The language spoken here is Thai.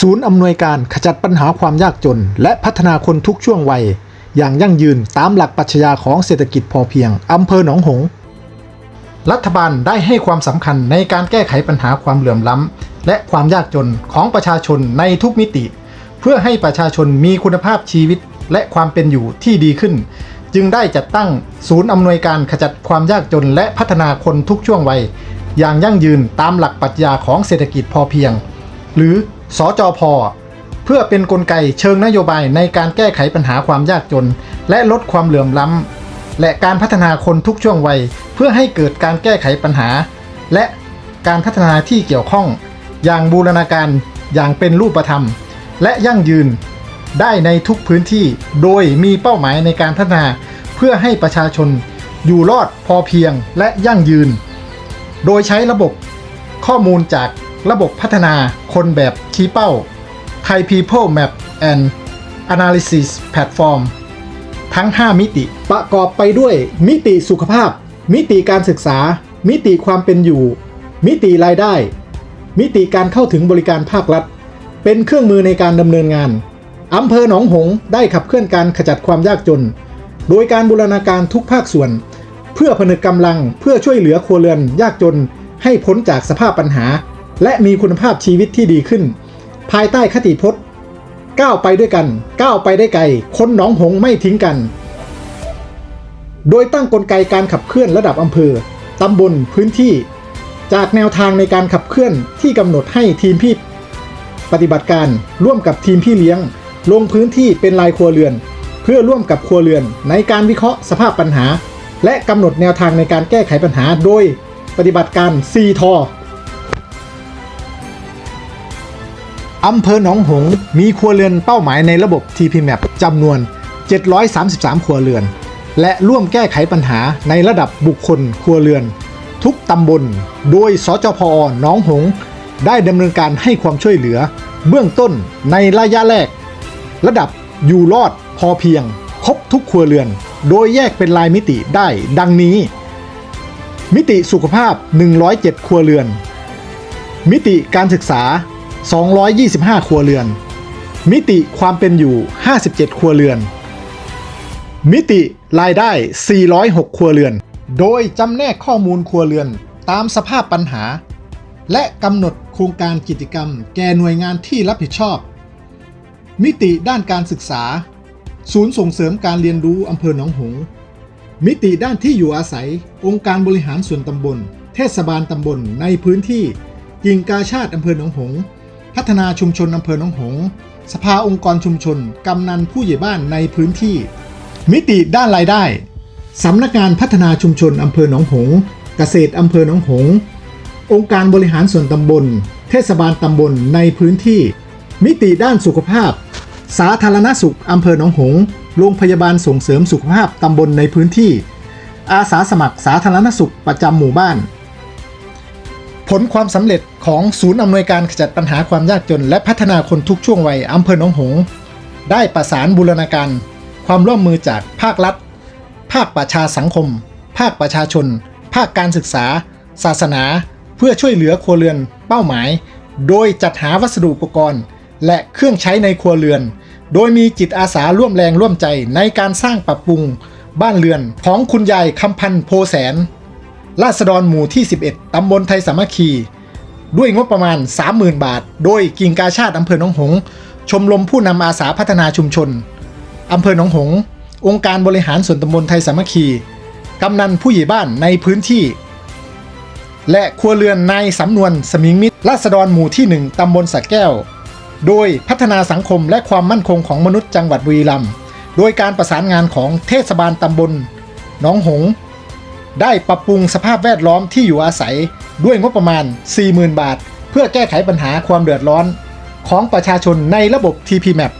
ศูนย์อำนวยการขจัดปัญหาความยากจน และพัฒนาคนทุกช่วงวัย อย่างยั่งยืนตามหลักปรัชญาของเศรษฐกิจพอเพียง อำเภอหนองหง รัฐบาลได้ให้ความสำคัญในการแก้ไขปัญหาความเหลื่อมล้ำ และความยากจนของประชาชนในทุกมิติ เพื่อให้ประชาชนมีคุณภาพชีวิตและความเป็นอยู่ที่ดีขึ้น จึงได้จัดตั้งศูนย์อำนวยการขจัดความยากจนและพัฒนาคนทุกช่วงวัย อย่างยั่งยืนตามหลักปรัชญาของเศรษฐกิจพอเพียง หรือ สจอพอเพื่อเป็นนกลไกเชิงนโยบายในการแก้ไขปัญหาความยากจน และลดความเหลื่อมล้ำ และการพัฒนาคนทุกช่วงวัย เพื่อให้เกิดการแก้ไขปัญหา และการพัฒนาที่เกี่ยวข้อง อย่างบูรณาการอย่างเป็นรูปธรรม และยั่งยืน ได้ในทุกพื้นที่โดยมีเป้าหมายในการพัฒนา เพื่อให้ประชาชน อยู่รอดพอเพียงและยั่งยืน โดยใช้ระบบข้อมูลจาก ระบบพัฒนาคนแบบชี้เป้า Thai People Map and Analysis Platform ทั้ง 5 มิติ ประกอบไปด้วย มิติสุขภาพ มิติการศึกษา มิติความเป็นอยู่ มิติรายได้ มิติการเข้าถึงบริการภาครัฐ เป็นเครื่องมือในการดำเนินงานอำเภอหนองหงส์ได้ขับเคลื่อนการขจัดความยากจน โดยการบูรณาการทุกภาคส่วน เพื่อผนึกกำลังเพื่อช่วยเหลือครัวเรือนยากจนให้พ้นจากสภาพปัญหา และมีคุณภาพชีวิตที่ดีขึ้น ภายใต้คติพจน์ก้าวไปด้วยกันก้าวไปได้ไกลคนหนองหงไม่ทิ้งกัน โดยตั้งกลไกการขับเคลื่อนระดับอำเภอตำบลพื้นที่ จากแนวทางในการขับเคลื่อนที่กำหนดให้ทีมพี่ปฏิบัติการร่วมกับทีมพี่เลี้ยง ลงพื้นที่เป็นรายครัวเรือน เพื่อร่วมกับครัวเรือนในการวิเคราะห์สภาพปัญหา และกำหนดแนวทางในการแก้ไขปัญหาโดย ปฏิบัติการ 4 ทอ อำเภอหนองหงส์มีครัวเรือนเป้าหมายในระบบ TPMAP จำนวน 733 ครัวเรือน และร่วมแก้ไขปัญหาในระดับบุคคลครัวเรือน ทุกตำบล โดยสจพอหนองหงส์ได้ดำเนินการให้ความช่วยเหลือ เบื้องต้นในระยะแรก ระดับอยู่รอดพอเพียง ครบทุกครัวเรือน โดยแยกเป็นรายมิติได้ ดังนี้ มิติสุขภาพ 107 ครัวเรือน มิติการศึกษา 225 ครัวเรือน มิติความเป็นอยู่ 57 ครัวเรือน มิติรายได้ 406 ครัวเรือน โดยจำแนกข้อมูลครัวเรือนตามสภาพปัญหา และกำหนดโครงการกิจกรรม แก่หน่วยงานที่รับผิดชอบ มิติด้านการศึกษา ศูนย์ส่งเสริมการเรียนรู้อำเภอหนองหงส์มิติด้านที่อยู่อาศัย องค์การบริหารส่วนตำบล เทศบาลตำบลในพื้นที่กิ่งกาชาติอำเภอหนองหงส์ พัฒนาชุมชนอำเภอหนองหงส์สภาองค์กรชุมชน กำนันผู้ใหญ่บ้านในพื้นที่ มิติด้านรายได้ สำนักงานพัฒนาชุมชนอำเภอหนองหงส์เกษตรอำเภอหนองหงส์องค์การบริหารส่วนตำบล เทศบาลตำบลในพื้นที่ มิติด้านสุขภาพ สาธารณสุขอำเภอหนองหงส์โรงพยาบาลส่งเสริมสุขภาพตำบลในพื้นที่ อาสาสมัครสาธารณสุขประจำหมู่บ้าน ผลความสำเร็จของศูนย์อำนวยการขจัดปัญหาความยากจน และพัฒนาคนทุกช่วงวัยอำเภอหนองหงส์ได้ประสานบูรณาการ ความร่วมมือจากภาครัฐ ภาคประชาสังคม ภาคประชาชน ภาคการศึกษา ศาสนา เพื่อช่วยเหลือครัวเรือนเป้าหมาย โดยจัดหาวัสดุอุปกรณ์ และเครื่องใช้ในครัวเรือน โดยมีจิตอาสาร่วมแรงร่วมใจในการสร้างปรับปรุง บ้านเรือนของคุณยายคำพันโพแสน ราษฎรหมู่ที่ 11 ตำบลไทยสามัคคี ด้วยงบประมาณ 30,000 บาท โดยกิ่งกาชาติอำเภอหนองหงส์ชมรมผู้นำอาสาพัฒนาชุมชนอำเภอหนองหงส์องค์การบริหารส่วนตำบลไทยสามัคคี กำนันผู้ใหญ่บ้านในพื้นที่ และครัวเรือนนายสำนวนสมิงมิตรราษฎรหมู่ที่ 1 ตำบลสักแก้ว โดยพัฒนาสังคมและความมั่นคงของมนุษย์จังหวัดบุรีรัมย์โดยการประสานงานของเทศบาลตำบลหนองหงส์ ได้ปรับปรุงสภาพแวดล้อมที่อยู่อาศัยด้วยงบประมาณ 40,000 บาท เพื่อแก้ไขปัญหาความเดือดร้อน ของประชาชนในระบบ TPMAP